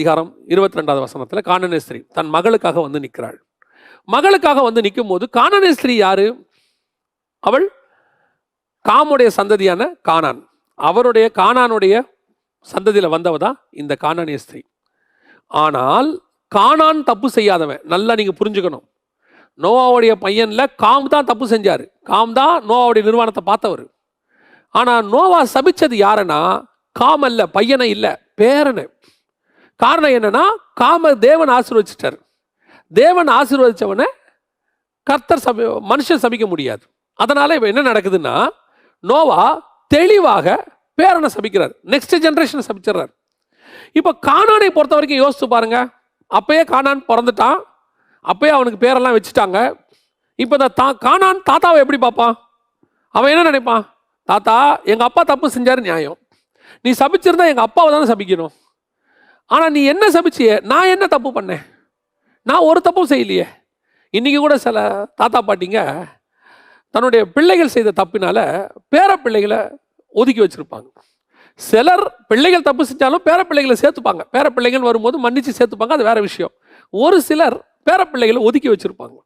அதிகாரம் இருபத்தி ரெண்டாவது வசனத்தில் காணனேஸ்திரி தன் மகளுக்காக வந்து நிற்கிறாள். மகளுக்காக வந்து நிற்கும் போது காணனேஸ்திரி யாரு? அவள் காமுடைய சந்ததியான காணான் அவருடைய காணானுடைய சந்ததியில வந்தவ தான் இந்த ஸ்திரீ ஆனால் காணான் தப்பு செய்யாதவன். நல்லா நீங்க புரிஞ்சுக்கணும். நோவாவுடைய பையன்ல காம் தான் தப்பு செஞ்சாரு. காம் தான் நோவாவுடைய நிர்வாணத்தை பார்த்தவர். ஆனால் நோவா சபிச்சது யாருன்னா காம் அல்ல பையனை இல்லை பேரனை. காரணம் என்னன்னா காம தேவன் ஆசீர்வதிச்சிட்டார். தேவன் ஆசீர்வதிச்சவனை கர்த்தர் சமை மனுஷன் சமைக்க முடியாது. அதனால் இப்போ என்ன நடக்குதுன்னா நோவா தெளிவாக பேரனை சபிக்கிறார். நெக்ஸ்ட் ஜென்ரேஷனை சபிச்சிடுறார் இப்போ கானானை பொறுத்த வரைக்கும் யோசித்து பாருங்க. அப்பயே கானான் பிறந்துட்டான். அப்பயே அவனுக்கு பேரெல்லாம் வச்சுட்டாங்க. இப்போ இந்த தா கானான் தாத்தாவை எப்படி பார்ப்பான்? அவன் என்ன நினைப்பான்? தாத்தா எங்கள் அப்பா தப்பு செஞ்சாரு நியாயம். நீ சபிச்சிருந்தா எங்கள் அப்பாவை தானே சபிக்கணும். ஆனால் நீ என்ன சமைச்சிய நான் என்ன தப்பு பண்ணேன்? நான் ஒரு தப்பும் செய்யலையே. இன்றைக்கி கூட சில தாத்தா பாட்டிங்க தன்னுடைய பிள்ளைகள் செய்த தப்பினால் பேர பிள்ளைகளை ஒதுக்கி வச்சிருப்பாங்க. சிலர் பிள்ளைகள் தப்பு செஞ்சாலும் பேர பிள்ளைகளை சேர்த்துப்பாங்க. பேர பிள்ளைகள் வரும்போது மன்னித்து சேர்த்துப்பாங்க. அது வேற விஷயம். ஒரு சிலர் பேர பிள்ளைகளை ஒதுக்கி வச்சிருப்பாங்க.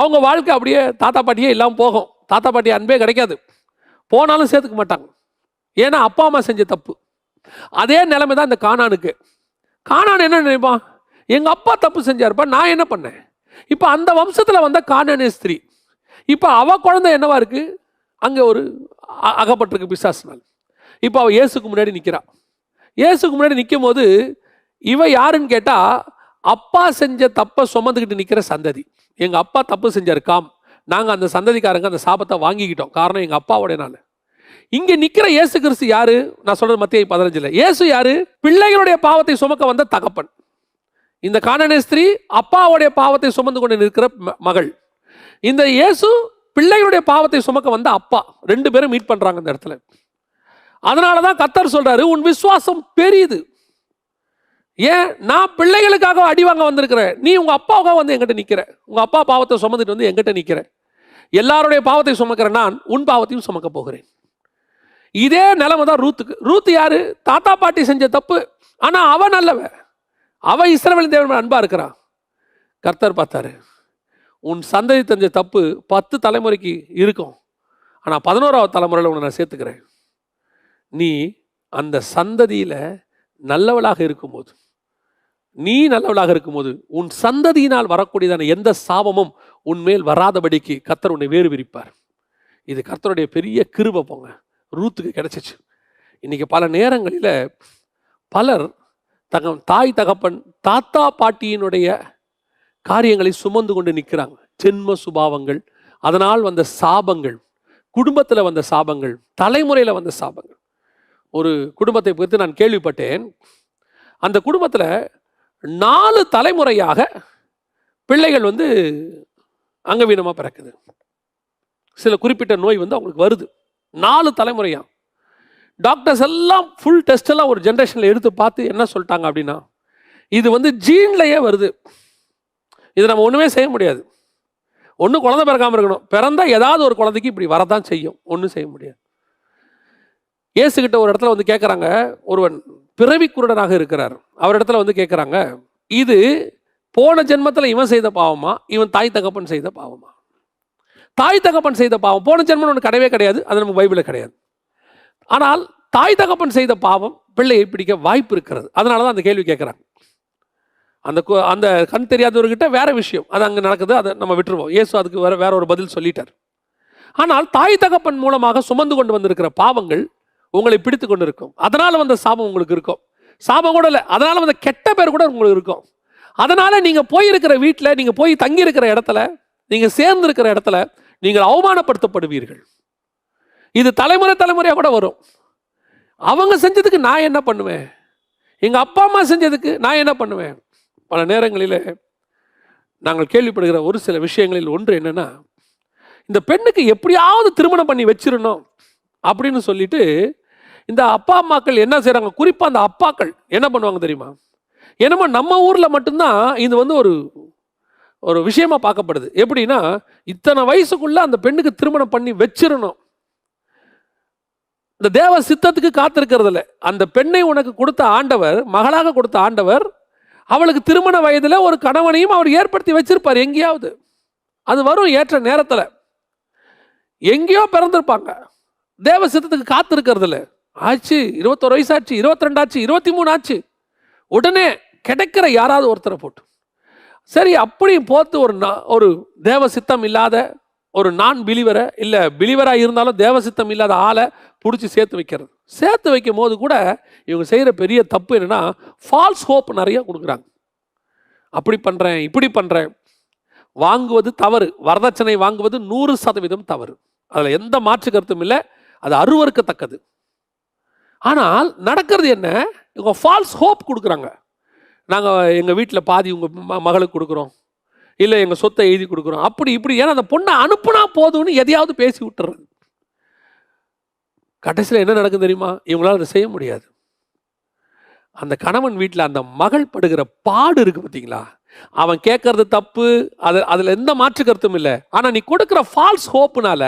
அவங்க வாழ்க்கை அப்படியே தாத்தா பாட்டியே இல்லாமல் போகும். தாத்தா பாட்டி அன்பே கிடைக்காது. போனாலும் சேர்த்துக்க மாட்டாங்க. ஏன்னா அப்பா அம்மா செஞ்ச தப்பு. அதே நிலைமை தான் இந்த காணானுக்கு. கானான் என்ன நினைப்பான்? எங்கள் அப்பா தப்பு செஞ்சாருப்பா நான் என்ன பண்ணேன்? இப்போ அந்த வம்சத்தில் வந்த காணானே ஸ்திரீ. இப்போ அவ குழந்தை என்னவா இருக்கு? அங்கே ஒரு அ- அகப்பட்டிருக்கு பிசாசினால் இப்போ அவள் இயேசுக்கு முன்னாடி நிற்கிறாள் இயேசுக்கு முன்னாடி நிற்கும் போது இவ யாருன்னு கேட்டால் அப்பா செஞ்ச தப்பை சுமந்துக்கிட்டு நிற்கிற சந்ததி. எங்கள் அப்பா தப்பு செஞ்சார் காம். நாங்கள் அந்த சந்ததிக்காரங்க அந்த சாபத்தை வாங்கிக்கிட்டோம். காரணம் எங்கள் அப்பாவோடைய நான். இங்க நிக்கிற இயேசு கிறிஸ்து யாரு? நான் சொல்றது மத்திய பதினஞ்சுல. இயேசு யாரு? பிள்ளைகளுடைய பாவத்தை சுமக்க வந்த தகப்பன். இந்த காணனே ஸ்திரீ அப்பாவுடைய பாவத்தை சுமந்து கொண்டு நிற்கிற ம- மகள். இந்த இயேசு பிள்ளைகளுடைய பாவத்தை சுமக்க வந்த அப்பா. ரெண்டு பேரும் மீட் பண்றாங்க இந்த இடத்துல. அதனால தான் கத்தர் சொல்றாரு உன் விசுவாசம் பெரியது ஏன்? நான் பிள்ளைகளுக்காக அடி வாங்க வந்திருக்கிறேன். நீ உங்க அப்பாவுக்காக வந்து என்கிட்ட நிற்கிற உங்க அப்பா பாவத்தை சுமந்துட்டு வந்து எங்கிட்ட நிற்கிற எல்லாருடைய பாவத்தை சுமக்கிற நான் உன் பாவத்தையும் சுமக்க போகிறேன். இதே நிலைமை தான் ரூத்துக்கு. ரூத் யாரு? தாத்தா பாட்டி செஞ்ச தப்பு. ஆனால் அவன் நல்லவ அவ இஸ்ரவேல் தேவன் அன்பாக இருக்கிறான். கர்த்தர் பார்த்தாரு. உன் சந்ததி தெரிஞ்ச தப்பு பத்து தலைமுறைக்கு இருக்கும். ஆனால் பதினோராவது தலைமுறையில் உன்னை நான் சேர்த்துக்கிறேன். நீ அந்த சந்ததியில் நல்லவளாக இருக்கும்போது நீ நல்லவளாக இருக்கும்போது உன் சந்ததியினால் வரக்கூடியதான எந்த சாபமும் உன்மேல் வராதபடிக்கு கர்த்தர் உன்னை வேறு விரிப்பார் இது கர்த்தருடைய பெரிய கிருப போங்க. ரூத்துக்கு கிடைச்சிச்சு. இன்றைக்கி பல நேரங்களில் பலர் தக தாய் தகப்பன் தாத்தா பாட்டியினுடைய காரியங்களை சுமந்து கொண்டு நிற்கிறாங்க ஜென்ம சுபாவங்கள் அதனால் வந்த சாபங்கள் குடும்பத்தில் வந்த சாபங்கள் தலைமுறையில் வந்த சாபங்கள். ஒரு குடும்பத்தை குறித்து நான் கேள்விப்பட்டேன். அந்த குடும்பத்தில் நாலு தலைமுறையாக பிள்ளைகள் வந்து அங்கவீனமாக பிறக்குது. சில குறிப்பிட்ட நோய் வந்து அவங்களுக்கு வருது. நாலு தலைமுறையா. டாக்டர்ஸ் எல்லாம் ஃபுல் டெஸ்ட்டெல்லாம் ஒரு ஜென்ரேஷனில் எடுத்து பார்த்து என்ன சொல்லிட்டாங்க அப்படின்னா இது வந்து ஜீன்லையே வருது. இது நம்ம ஒன்றுமே செய்ய முடியாது. ஒன்று குழந்தை பிறக்காமல் இருக்கணும். பிறந்தால் ஏதாவது ஒரு குழந்தைக்கு இப்படி வரதான் செய்யும். ஒன்றும் செய்ய முடியாது. இயேசுகிட்ட ஒரு இடத்துல வந்து கேட்குறாங்க ஒருவன் பிறவி குருடனாக இருக்கிறார். அவர் இடத்துல வந்து கேட்குறாங்க இது போன ஜென்மத்தில் இவன் செய்த பாவமா? இவன் தாய் தகப்பன் செய்த பாவமா? தாய் தகப்பன் செய்த பாவம். போன ஜென்மம் ஒன்று கிடையவே கிடையாது. அது நம்ம பைபிளில் கிடையாது. ஆனால் தாய் தகப்பன் செய்த பாவம் பிள்ளையை பிடிக்க வாய்ப்பு இருக்கிறது. அதனால தான் அந்த கேள்வி கேட்குறாங்க. அந்த கு- அந்த கண் தெரியாதவர்கிட்ட வேற விஷயம். அது அங்கே நடக்குது அதை நம்ம விட்டுருவோம். இயேசு அதுக்கு வேற வேற ஒரு பதில் சொல்லிட்டார். ஆனால் தாய் தகப்பன் மூலமாக சுமந்து கொண்டு வந்திருக்கிற பாவங்கள் உங்களை பிடித்து கொண்டு இருக்கும் அதனால் வந்த சாபம் உங்களுக்கு இருக்கும். சாபம் கூட இல்லை. அதனால் வந்த கெட்ட பேர் கூட உங்களுக்கு இருக்கும். அதனால் நீங்கள் போயிருக்கிற வீட்டில் நீங்கள் போய் தங்கியிருக்கிற இடத்துல நீங்கள் சேர்ந்திருக்கிற இடத்துல நீங்கள் அவமானப்படுத்தப்படுவீர்கள். இது தலைமுறை தலைமுறையாக கூட வரும். அவங்க செஞ்சதுக்கு நான் என்ன பண்ணுவேன்? எங்கள் அப்பா அம்மா செஞ்சதுக்கு நான் என்ன பண்ணுவேன்? பல நேரங்களில் நாங்கள் கேள்விப்படுகிற ஒரு சில விஷயங்களில் ஒன்று என்னென்னா இந்த பெண்ணுக்கு எப்படியாவது திருமணம் பண்ணி வச்சிடணும் அப்படின்னு சொல்லிட்டு இந்த அப்பா அம்மாக்கள் என்ன செய்கிறாங்க குறிப்பாக அந்த அப்பாக்கள் என்ன பண்ணுவாங்க தெரியுமா? என்னமோ நம்ம ஊரில் மட்டும்தான் இது வந்து ஒரு ஒரு விஷயமா பார்க்கப்படுது. எப்படின்னா இத்தனை வயசுக்குள்ள அந்த பெண்ணுக்கு திருமணம் பண்ணி வச்சிடணும் இந்த தேவ சித்தத்துக்கு காத்திருக்கிறதுல அந்த பெண்ணை உனக்கு கொடுத்த ஆண்டவர் மகளாக கொடுத்த ஆண்டவர் அவளுக்கு திருமண வயதில் ஒரு கணவனையும் அவர் ஏற்படுத்தி வச்சிருப்பார் எங்கேயாவது. அது வரும் ஏற்ற நேரத்தில். எங்கேயோ பிறந்திருப்பாங்க. தேவ சித்தத்துக்கு காத்திருக்கிறதுல ஆச்சு இருபத்தொரு வயசாச்சு இருபத்தி ரெண்டாச்சு இருபத்தி மூணு ஆச்சு உடனே கிடைக்கிற யாராவது ஒருத்தரை போட்டு. சரி அப்படியும் போத்து ஒரு நா- ஒரு தேவ சித்தம் இல்லாத ஒரு நான் பிலிவரை இல்லை பிலிவராக இருந்தாலும் தேவ சித்தம் இல்லாத ஆளை பிடிச்சி சேர்த்து வைக்கிறது. சேர்த்து வைக்கும் போது கூட இவங்க செய்கிற பெரிய தப்பு என்னென்னா ஃபால்ஸ் ஹோப் நிறைய கொடுக்குறாங்க. அப்படி பண்ணுறேன் இப்படி பண்ணுறேன் வாங்குவது தவறு. வரதட்சணை வாங்குவது நூறு சதவீதம் தவறு. அதில் எந்த மாற்று கருத்தும் இல்லை. அது அருவறுக்கத்தக்கது ஆனால் நடக்கிறது என்ன? இவங்க ஃபால்ஸ் ஹோப் கொடுக்குறாங்க. நாங்கள் எங்கள் வீட்டில் பாதி உங்கள் மகளுக்கு கொடுக்குறோம். இல்லை எங்கள் சொத்தை எழுதி கொடுக்குறோம். அப்படி இப்படி. ஏன்னா அந்த பொண்ணை அனுப்புனா போதும்னு எதையாவது பேசி விட்டுறது கடைசியில் என்ன நடக்கும் தெரியுமா? இவங்களால் அதை செய்ய முடியாது. அந்த கணவன் வீட்டில் அந்த மகள் படுகிற பாடு இருக்குது பார்த்தீங்களா அவன் கேட்கறது தப்பு அது அதில் எந்த மாற்று கருத்தும் இல்லை. ஆனால் நீ கொடுக்குற ஃபால்ஸ் ஹோப்புனால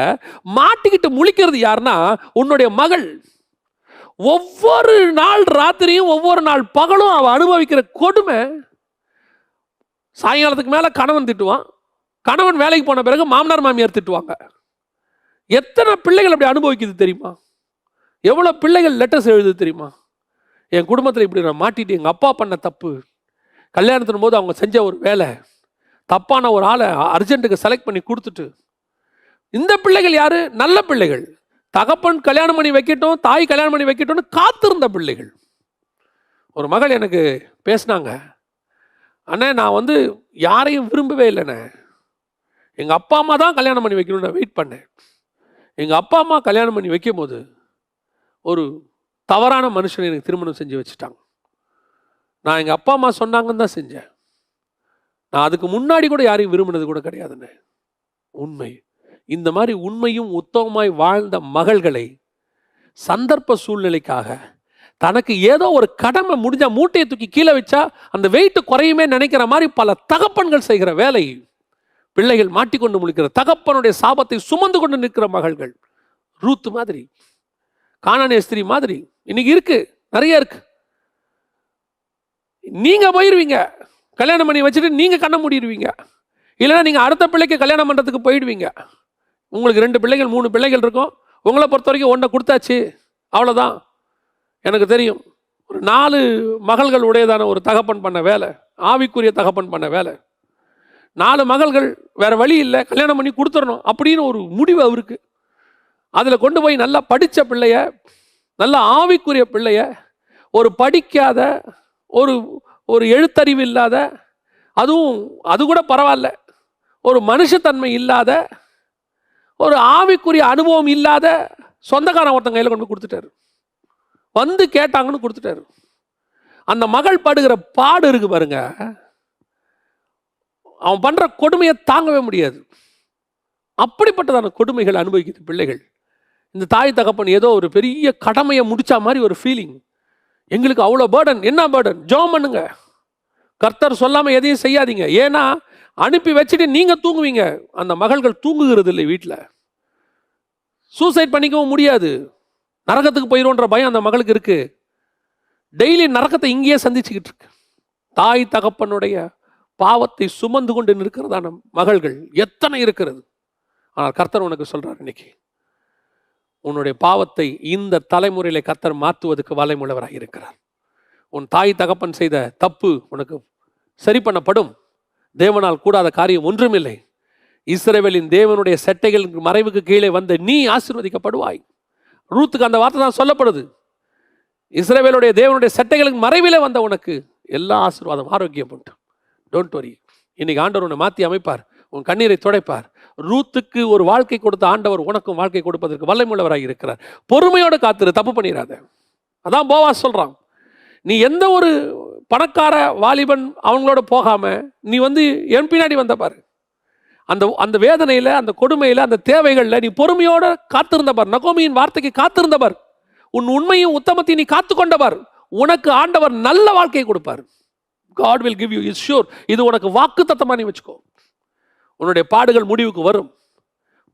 மாட்டிக்கிட்டு முழிக்கிறது யாருன்னா உன்னுடைய மகள். ஒவ்வொரு நாள் ராத்திரியும் ஒவ்வொரு நாள் பகலும் அவள் அனுபவிக்கிற கொடுமை சாயங்காலத்துக்கு மேலே கணவன் திட்டுவான். கணவன் வேலைக்கு போன பிறகு மாமனார் மாமியார் திட்டுவாங்க. எத்தனை பிள்ளைகள் அப்படி அனுபவிக்குது தெரியுமா? எவ்வளோ பிள்ளைகள் லெட்டர்ஸ் எழுதுது தெரியுமா? என் குடும்பத்தில் இப்படி நான் மாட்டிட்டு எங்கள் அப்பா பண்ண தப்பு கல்யாணத்தின் போது அவங்க செஞ்ச ஒரு வேலை தப்பான ஒரு ஆளை அர்ஜென்ட்டுக்கு செலக்ட் பண்ணி கொடுத்துட்டு இந்த பிள்ளைகள் யார்? நல்ல பிள்ளைகள். தகப்பன் கல்யாணம் பண்ணி வைக்கட்டும் தாய் கல்யாணம் பண்ணி வைக்கட்டும்னு காத்திருந்த பிள்ளைகள். ஒரு மகள் எனக்கு பேசினாங்க. அண்ணே நான் வந்து யாரையும் விரும்பவே இல்லைண்ணே. எங்கள் அப்பா அம்மா தான் கல்யாணம் பண்ணி வைக்கணும்னு நான் வெயிட் பண்ணேன். எங்கள் அப்பா அம்மா கல்யாணம் பண்ணி வைக்கும் போது ஒரு தவறான மனுஷனை எனக்கு திருமணம் செஞ்சு வச்சுட்டாங்க. நான் எங்கள் அப்பா அம்மா சொன்னாங்கன்னு தான் செஞ்சேன். நான் அதுக்கு முன்னாடி கூட யாரையும் விரும்பினது கூட கிடையாதுண்ணே. உண்மை. இந்த மாதிரி உண்மையும் உத்தமமாய் வாழ்ந்த மகள்களை சந்தர்ப்ப சூழ்நிலைக்காக தனக்கு ஏதோ ஒரு கடமை முடிஞ்சால் மூட்டையை தூக்கி கீழே வச்சா அந்த வெயிட்டு குறையுமே நினைக்கிற மாதிரி பல தகப்பன்கள் செய்கிற வேலை பிள்ளைகள் மாட்டிக்கொண்டு முழிக்கிற தகப்பனுடைய சாபத்தை சுமந்து கொண்டு நிற்கிற மகள்கள். ரூத்து மாதிரி காணானிய மாதிரி. இன்னைக்கு இருக்கு நிறைய இருக்கு. நீங்க போயிடுவீங்க கல்யாணம் பண்ணி வச்சுட்டு நீங்க கண்ண மூடிடுவீங்க இல்லைன்னா நீங்க அடுத்த பிள்ளைக்கு கல்யாணம் பண்றதுக்கு போயிடுவீங்க. உங்களுக்கு ரெண்டு பிள்ளைகள் மூணு பிள்ளைகள் இருக்கும். உங்களை பொறுத்த வரைக்கும் ஒன்றை கொடுத்தாச்சு. அவ்வளோதான் எனக்கு தெரியும். ஒரு நாலு மகள்கள் உடையதான ஒரு தகப்பன் பண்ண வேலை. ஆவிக்குரிய தகப்பன் பண்ண வேலை. நாலு மகள்கள் வேறு வழி இல்லை. கல்யாணம் பண்ணி கொடுத்துடணும் அப்படின்னு ஒரு முடிவு அவருக்கு. அதில் கொண்டு போய் நல்லா படித்த பிள்ளைய நல்லா ஆவிக்குரிய பிள்ளைய ஒரு படிக்காத ஒரு ஒரு எழுத்தறிவு இல்லாத அதுவும் அது கூட பரவாயில்ல. ஒரு மனுஷத்தன்மை இல்லாத ஒரு ஆவிக்குரிய அனுபவம் இல்லாத சொந்தக்காரன் ஒருத்தன் கையில் கொண்டு போய் கொடுத்துட்டாரு. வந்து கேட்டாங்கன்னு கொடுத்துட்டாரு. அந்த மகள் படுகிற பாடு இருக்கு பாருங்க. அவன் பண்ணுற கொடுமையை தாங்கவே முடியாது. அப்படிப்பட்டதான கொடுமைகள் அனுபவிக்குது பிள்ளைகள் இந்த தாய் தகப்பன் ஏதோ ஒரு பெரிய கடமையை முடிச்ச மாதிரி ஒரு ஃபீலிங் எங்களுக்கு அவ்வளோ பேர்டன் என்ன பேர்டன் ஜோம் பண்ணுங்க. கர்த்தர் சொல்லாமல் எதையும் செய்யாதீங்க. ஏன்னா அனுப்பி வச்சுட்டு நீங்கள் தூங்குவீங்க. அந்த மகள்கள் தூங்குகிறது இல்லை வீட்டில் சூசைட் பண்ணிக்கவும் முடியாது. நரகத்துக்கு போயிடும்ன்ற பயம் அந்த மகளுக்கு இருக்கு. டெய்லி நரகத்தை இங்கேயே சந்திச்சுக்கிட்டு இருக்கு. தாய் தகப்பனுடைய பாவத்தை சுமந்து கொண்டு நிற்கிறதான மகள்கள் எத்தனை இருக்கிறது? ஆனால் கர்த்தர் உனக்கு சொல்கிறார் இன்னைக்கு உன்னுடைய பாவத்தை இந்த தலைமுறையில் கர்த்தர் மாற்றுவதற்கு வலைமுள்ளவராக இருக்கிறார். உன் தாய் தகப்பன் செய்த தப்பு உனக்கு சரி பண்ணப்படும். தேவனால் கூடாத காரியம் ஒன்றுமில்லை. இஸ்ரேவேலின் தேவனுடைய செட்டைகள் மறைவுக்கு கீழே வந்த நீ ஆசீர்வதிக்கப்படுவாய். ரூத்துக்கு அந்த வார்த்தை தான் சொல்லப்படுது. இஸ்ரேவேலுடைய தேவனுடைய செட்டைகளுக்கு மறைவிலே வந்த உனக்கு எல்லா ஆசீர்வாதம் ஆரோக்கியம் உண்டு. டோன்ட் வரி இன்னைக்கு ஆண்டவர் உன்னை மாற்றி அமைப்பார். உன் கண்ணீரை துடைப்பார். ரூத்துக்கு ஒரு வாழ்க்கை கொடுத்த ஆண்டவர் உனக்கும் வாழ்க்கை கொடுப்பதற்கு வல்லமுள்ளவராக இருக்கிறார். பொறுமையோடு காத்துரு தப்பு பண்ணிடாத. அதான் போவா சொல்கிறான் நீ எந்த ஒரு பணக்கார வாலிபன் அவங்களோட போகாமல் நீ வந்து என் பின்னாடி வந்த பாரு. அந்த அந்த வேதனையில் அந்த கொடுமையில் அந்த தேவைகளில் நீ பொறுமையோடு காத்திருந்தபார் நகோமியின் வார்த்தைக்கு காத்திருந்தவர் உன் உண்மையும் உத்தமத்தையும் நீ காத்து கொண்டவர் உனக்கு ஆண்டவர் நல்ல வாழ்க்கையை கொடுப்பார். God will give you is sure இது உனக்கு வாக்கு தத்தமாக நீ வச்சுக்கோ. உன்னுடைய பாடுகள் முடிவுக்கு வரும்.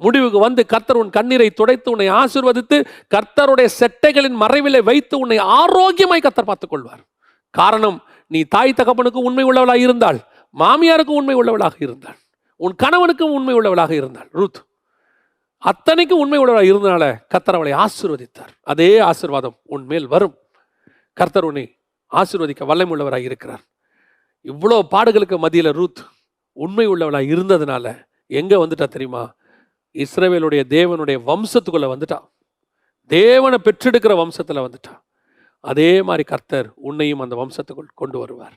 முடிவுக்கு வந்து கர்த்தர் உன் கண்ணீரை துடைத்து உன்னை ஆசீர்வதித்து கர்த்தருடைய செட்டைகளின் மறைவிலை வைத்து உன்னை ஆரோக்கியமாய் கர்த்தர் பார்த்துக் கொள்வார் காரணம் நீ தாய் தகப்பனுக்கு உண்மை உள்ளவளாக இருந்தால் மாமியாருக்கும் உண்மை உள்ளவளாக இருந்தாள் உன் கணவனுக்கும் உண்மை உள்ளவளாக இருந்தாள் ரூத் அத்தனைக்கும் உண்மை உள்ளவளாக இருந்தனால கர்த்தர் அவளை ஆசிர்வதித்தார். அதே ஆசிர்வாதம் உன் மேல் வரும். கர்த்தர் உன்னை ஆசிர்வதிக்க வல்லமை உள்ளவராக இருக்கிறார். இவ்வளோ பாடுகளுக்கு மத்தியில் ரூத் உண்மை உள்ளவளாக இருந்ததுனால எங்கே வந்துட்டா தெரியுமா? இஸ்ரேவேலுடைய தேவனுடைய வம்சத்துக்குள்ள வந்துட்டா. தேவனை பெற்றெடுக்கிற வம்சத்தில் வந்துட்டான் அதே மாதிரி கர்த்தர் உன்னையும் அந்த வம்சத்துக்குள் கொண்டு வருவார்.